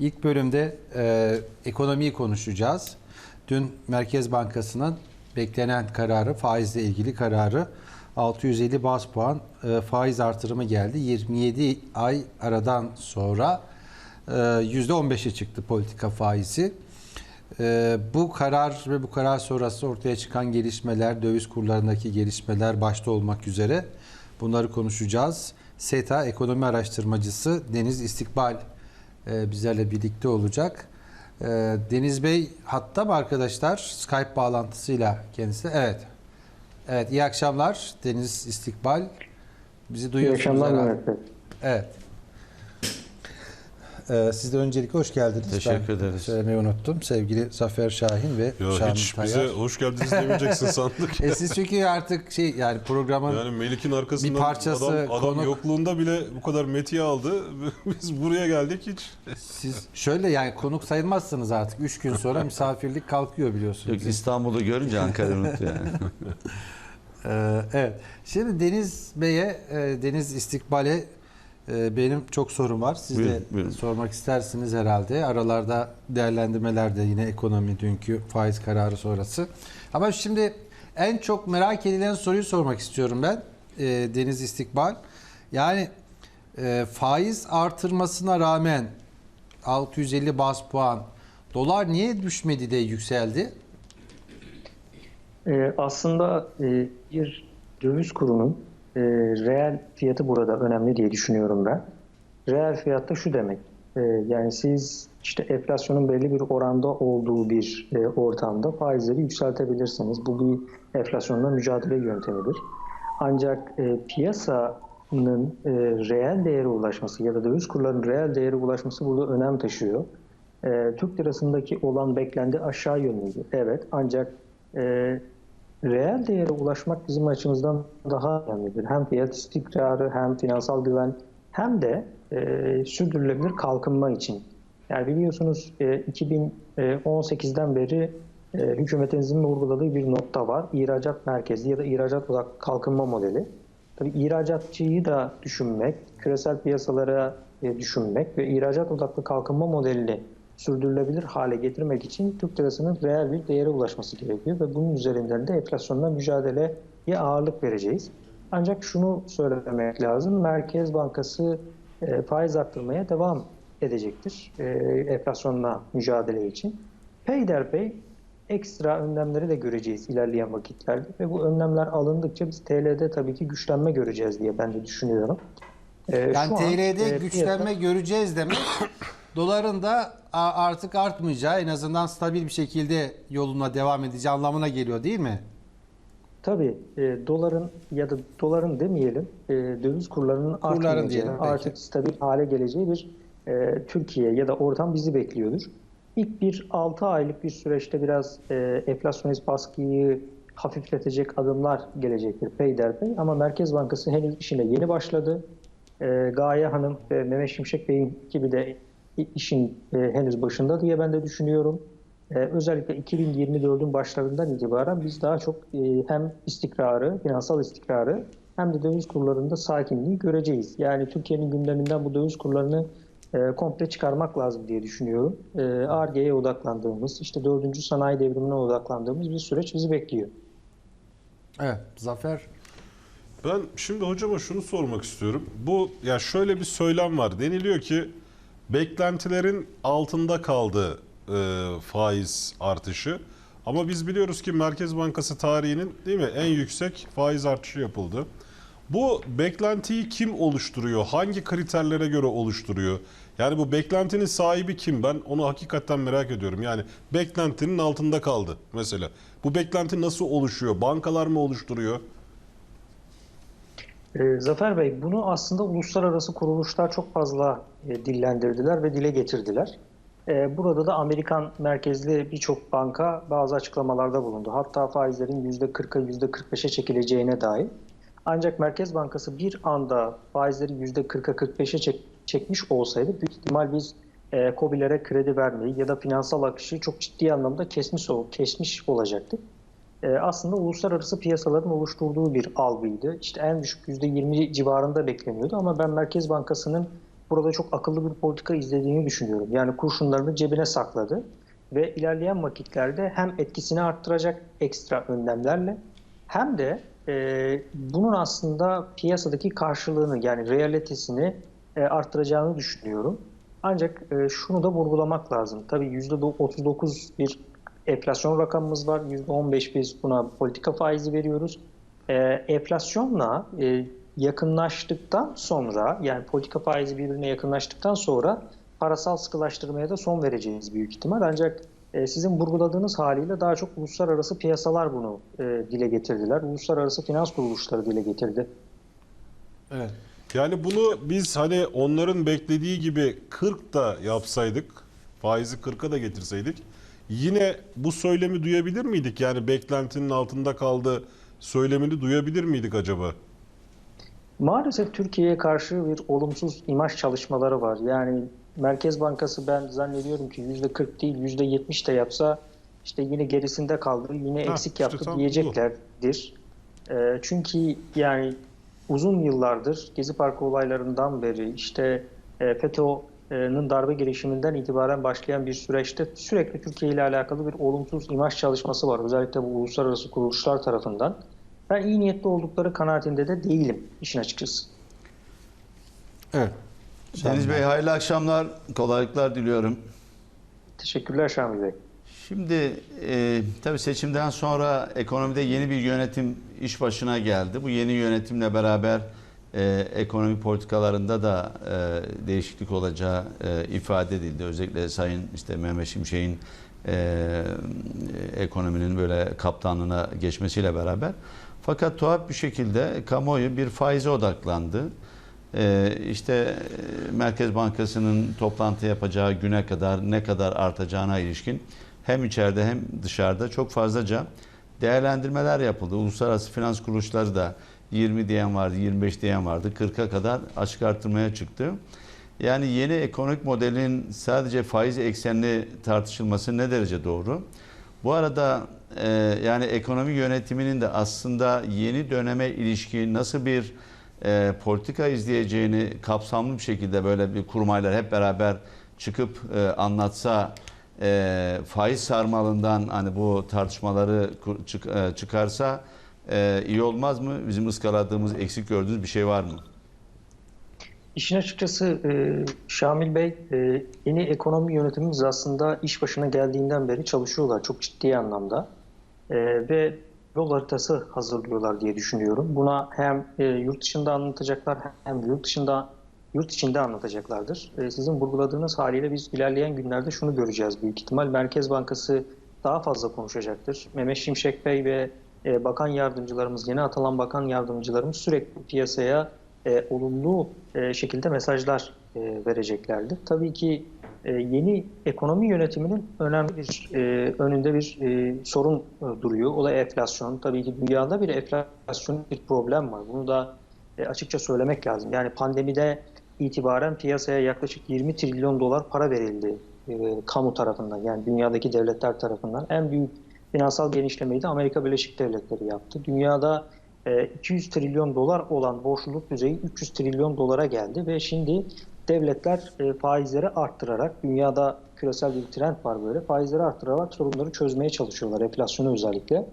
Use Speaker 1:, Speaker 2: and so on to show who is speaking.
Speaker 1: İlk bölümde e, ekonomiyi konuşacağız. Dün Merkez Bankası'nın beklenen kararı, faizle ilgili kararı 650 bas puan e, faiz artırımı geldi. 27 ay aradan sonra e, %15'e çıktı politika faizi. E, bu karar ve bu karar sonrası ortaya çıkan gelişmeler, döviz kurlarındaki gelişmeler başta olmak üzere bunları konuşacağız. SETA ekonomi araştırmacısı Deniz İstikbal e, bizlerle birlikte olacak. E, Deniz Bey hatta mı arkadaşlar? Skype bağlantısıyla kendisi. Evet. Evet iyi akşamlar Deniz İstikbal. Bizi
Speaker 2: İyi
Speaker 1: duyuyorsunuz
Speaker 2: akşamlar
Speaker 1: herhalde.
Speaker 2: Mehmet Bey.
Speaker 1: Evet. Ee, siz de öncelikle hoş geldiniz.
Speaker 3: Teşekkür
Speaker 1: ben
Speaker 3: ederiz.
Speaker 1: Söylemeyi unuttum. Sevgili Zafer Şahin ve
Speaker 3: Ya
Speaker 1: Şahin
Speaker 3: hiç
Speaker 1: Tayyar.
Speaker 3: bize hoş geldiniz demeyeceksin sandık.
Speaker 1: E siz çünkü artık şey yani programın
Speaker 3: Yani Melik'in arkasından
Speaker 1: Bir parçası,
Speaker 3: adam, adam
Speaker 1: konuk-
Speaker 3: yokluğunda bile bu kadar metiye aldı. Biz buraya geldik hiç.
Speaker 1: siz şöyle yani konuk sayılmazsınız artık. Üç gün sonra misafirlik kalkıyor biliyorsunuz.
Speaker 4: Yok İstanbul'u görünce Ankara unuttu yani.
Speaker 1: Ee, evet. Şimdi Deniz Bey'e, e, Deniz İstikbal'e benim çok sorum var. Siz de
Speaker 4: Buyurun, buyurun.
Speaker 1: sormak istersiniz herhalde. Aralarda değerlendirmeler de yine ekonomi dünkü faiz kararı sonrası. Ama şimdi en çok merak edilen soruyu sormak istiyorum ben. e, Deniz İstikbal. Yani e, faiz artırmasına rağmen 650 bas puan dolar niye düşmedi de yükseldi?
Speaker 2: Ee, aslında e, bir döviz kurunun e, reel fiyatı burada önemli diye düşünüyorum ben. Reel fiyat da şu demek. e, yani siz işte enflasyonun belli bir oranda olduğu bir e, ortamda faizleri yükseltebilirsiniz. Bu bir enflasyonla mücadele yöntemidir. Ancak e, piyasanın e, reel değere ulaşması ya da döviz kurlarının reel değere ulaşması burada önem taşıyor. E, Türk lirasındaki olan beklendi aşağı yönlüydü. Evet ancak e, reel değere ulaşmak bizim açımızdan daha önemlidir. Hem fiyat istikrarı hem finansal güven hem de e, sürdürülebilir kalkınma için. Yani biliyorsunuz e, 2018'den beri e, hükümetimizin vurguladığı bir nokta var. İhracat merkezli ya da ihracat odaklı kalkınma modeli. Tabii ihracatçıyı da düşünmek, küresel piyasalara e, düşünmek ve ihracat odaklı kalkınma modelini sürdürülebilir hale getirmek için Türk lirasının reel bir değere ulaşması gerekiyor ve bunun üzerinden de enflasyonla mücadeleye ağırlık vereceğiz. Ancak şunu söylemek lazım, Merkez Bankası e, faiz arttırmaya devam edecektir e, enflasyonla mücadele için. Peyderpey ekstra önlemleri de göreceğiz ilerleyen vakitlerde ve bu önlemler alındıkça biz TL'de tabii ki güçlenme göreceğiz diye ben de düşünüyorum. E,
Speaker 1: Yani
Speaker 2: şu an,
Speaker 1: TL'de
Speaker 2: e,
Speaker 1: güçlenme
Speaker 2: piyasa-
Speaker 1: göreceğiz demek. Doların da artık artmayacağı, en azından stabil bir şekilde yoluna devam edeceği anlamına geliyor değil mi?
Speaker 2: Tabii e, doların ya da doların demeyelim e, döviz kurlarının artmayacağı,
Speaker 1: diyelim, peki.
Speaker 2: artık stabil hale geleceği bir e, Türkiye ya da ortam bizi bekliyordur. İlk bir 6 aylık bir süreçte biraz e, enflasyonist baskıyı hafifletecek adımlar gelecektir peyderpey ama Merkez Bankası henüz işine yeni başladı. E, Gaye Hanım ve Mehmet Şimşek Bey'in gibi de işin e, henüz başında diye ben de düşünüyorum. Ee, özellikle 2024'ün başlarından itibaren biz daha çok e, hem istikrarı, finansal istikrarı hem de döviz kurlarında sakinliği göreceğiz. Yani Türkiye'nin gündeminden bu döviz kurlarını e, komple çıkarmak lazım diye düşünüyorum. E, Ar-Ge'ye odaklandığımız, işte 4. sanayi devrimine odaklandığımız bir süreç bizi bekliyor.
Speaker 1: Evet, Zafer.
Speaker 3: Ben şimdi hocama şunu sormak istiyorum. Bu ya şöyle bir söylem var. Deniliyor ki beklentilerin altında kaldı e, faiz artışı. Ama biz biliyoruz ki Merkez Bankası tarihinin değil mi en yüksek faiz artışı yapıldı. Bu beklentiyi kim oluşturuyor? Hangi kriterlere göre oluşturuyor? Yani bu beklentinin sahibi kim? Ben onu hakikaten merak ediyorum. Yani beklentinin altında kaldı mesela. Bu beklenti nasıl oluşuyor? Bankalar mı oluşturuyor?
Speaker 2: E, Zafer Bey, bunu aslında uluslararası kuruluşlar çok fazla e, dillendirdiler ve dile getirdiler. E, burada da Amerikan merkezli birçok banka bazı açıklamalarda bulundu. Hatta faizlerin %40'a %45'e çekileceğine dair. Ancak Merkez Bankası bir anda faizleri %40'a 45'e çek- çekmiş olsaydı büyük ihtimal biz e, COBİ'lere kredi vermeyi ya da finansal akışı çok ciddi anlamda kesmiş, kesmiş olacaktık. E, aslında uluslararası piyasaların oluşturduğu bir algıydı. İşte en düşük %20 civarında bekleniyordu ama ben Merkez Bankası'nın burada çok akıllı bir politika izlediğini düşünüyorum. Yani kurşunlarını cebine sakladı ve ilerleyen vakitlerde hem etkisini arttıracak ekstra önlemlerle hem de e, bunun aslında piyasadaki karşılığını yani realitesini e, arttıracağını düşünüyorum. Ancak e, şunu da vurgulamak lazım. Tabii %39 bir enflasyon rakamımız var. %15 biz buna politika faizi veriyoruz. E, enflasyonla e, yakınlaştıktan sonra yani politika faizi birbirine yakınlaştıktan sonra parasal sıkılaştırmaya da son vereceğiz büyük ihtimal. Ancak e, sizin vurguladığınız haliyle daha çok uluslararası piyasalar bunu e, dile getirdiler. Uluslararası finans kuruluşları dile getirdi.
Speaker 1: Evet.
Speaker 3: Yani bunu biz hani onların beklediği gibi 40 da yapsaydık, faizi 40'a da getirseydik yine bu söylemi duyabilir miydik? Yani beklentinin altında kaldı söylemini duyabilir miydik acaba?
Speaker 2: Maalesef Türkiye'ye karşı bir olumsuz imaj çalışmaları var. Yani Merkez Bankası ben zannediyorum ki %40 değil %70 de yapsa işte yine gerisinde kaldı, yine
Speaker 3: Ha,
Speaker 2: eksik
Speaker 3: işte
Speaker 2: yaptı
Speaker 3: bu.
Speaker 2: diyeceklerdir. Ee, çünkü yani uzun yıllardır Gezi Parkı olaylarından beri işte e, FETÖ'nün darbe girişiminden itibaren başlayan bir süreçte sürekli Türkiye ile alakalı bir olumsuz imaj çalışması var. Özellikle bu uluslararası kuruluşlar tarafından. Ben iyi niyetli oldukları kanaatinde de değilim işin açıkçası.
Speaker 1: Evet.
Speaker 4: Deniz Bey hayırlı akşamlar, kolaylıklar diliyorum.
Speaker 2: Teşekkürler Şamil Bey.
Speaker 4: Şimdi e, tabii seçimden sonra ekonomide yeni bir yönetim iş başına geldi. Bu yeni yönetimle beraber e, ekonomi politikalarında da e, değişiklik olacağı e, ifade edildi. Özellikle Sayın işte Mehmet Şimşek'in e, ekonominin böyle kaptanlığına geçmesiyle beraber. Fakat tuhaf bir şekilde kamuoyu bir faize odaklandı. Ee, işte e, Merkez Bankası'nın toplantı yapacağı güne kadar ne kadar artacağına ilişkin hem içeride hem dışarıda çok fazlaca değerlendirmeler yapıldı. Uluslararası finans kuruluşları da 20 diyen vardı, 25 diyen vardı, 40'a kadar açık artırmaya çıktı. Yani yeni ekonomik modelin sadece faiz eksenli tartışılması ne derece doğru? Bu arada e, yani ekonomi yönetiminin de aslında yeni döneme ilişkin nasıl bir e, politika izleyeceğini kapsamlı bir şekilde böyle bir kurmaylar hep beraber çıkıp e, anlatsa e, faiz sarmalından hani bu tartışmaları çık- e, çıkarsa e, iyi olmaz mı? Bizim ıskaladığımız, eksik gördüğümüz bir şey var mı?
Speaker 2: İşin açıkçası e, Şamil Bey, e, yeni ekonomi yönetimimiz aslında iş başına geldiğinden beri çalışıyorlar çok ciddi anlamda. E, ve yol haritası hazırlıyorlar diye düşünüyorum. Buna hem e, yurt dışında anlatacaklar hem yurt dışında yurt içinde anlatacaklardır. E, sizin vurguladığınız haliyle biz ilerleyen günlerde şunu göreceğiz büyük ihtimal. Merkez Bankası daha fazla konuşacaktır. Mehmet Şimşek Bey ve e, bakan yardımcılarımız, yeni atılan bakan yardımcılarımız sürekli piyasaya e, olumlu e, şekilde mesajlar e, vereceklerdir. Tabii ki e, yeni ekonomi yönetiminin önemli bir e, önünde bir e, sorun e, duruyor. O da enflasyon. Tabii ki dünyada bir enflasyon bir problem var. Bunu da e, açıkça söylemek lazım. Yani pandemide itibaren piyasaya yaklaşık 20 trilyon dolar para verildi e, kamu tarafından yani dünyadaki devletler tarafından. En büyük finansal genişlemeyi de Amerika Birleşik Devletleri yaptı. Dünyada e, 200 trilyon dolar olan borçluluk düzeyi 300 trilyon dolara geldi ve şimdi devletler e, faizleri arttırarak dünyada küresel bir trend var böyle faizleri arttırarak sorunları çözmeye çalışıyorlar enflasyonu özellikle.